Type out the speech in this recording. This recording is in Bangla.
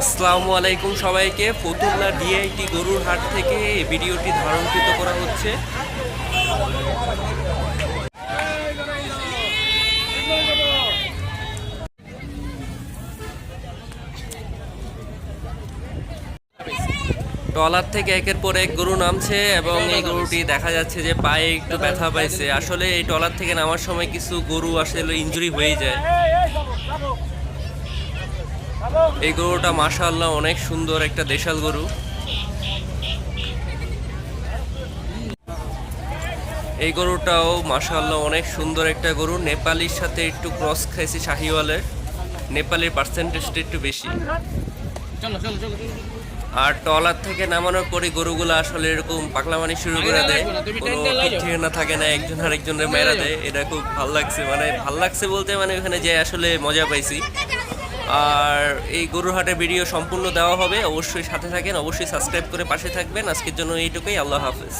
আসসালামু আলাইকুম সবাইকে। ফতুল্লা ডিআইটি গরুর হাট থেকে এই ভিডিওটি ধারণকৃত করা হচ্ছে। ট্রলার থেকে একের পর এক গরু নামছে এবং এই গরুটি দেখা যাচ্ছে যে পায়ে একটু ব্যথা পাইছে। আসলে এই ট্রলার থেকে নামার সময় কিছু গরু আসলে ইনজুরি হয়ে যায়। এই গরুটা মাশাআল্লাহ অনেক সুন্দর একটা দেশাল গরু। এই গরুটাও মাশাআল্লাহ অনেক সুন্দর একটা গরু। নেপালির সাথে একটু ক্রস খাইছে শাহিওয়ালের। নেপালের পার্সেন্টেজটা একটু বেশি। আর টলার থেকে নামানোর পরে গরুগুলো আসলে এরকম পাকলামানি শুরু করে দেয়। কোনো ঠিকানা থাকে না একজন আরেকজনের মেরা দেয়। এটা খুব ভালো লাগছে মানে ভালো লাগছে বলতে মানে ওখানে যে আসলে মজা পাইছি। আর এই গরুর হাটের ভিডিও সম্পূর্ণ দেওয়া হবে। অবশ্যই সাথে থাকেন, অবশ্যই সাবস্ক্রাইব করে পাশে থাকবেন। আজকের জন্য এইটুকুই। আল্লাহ হাফেজ।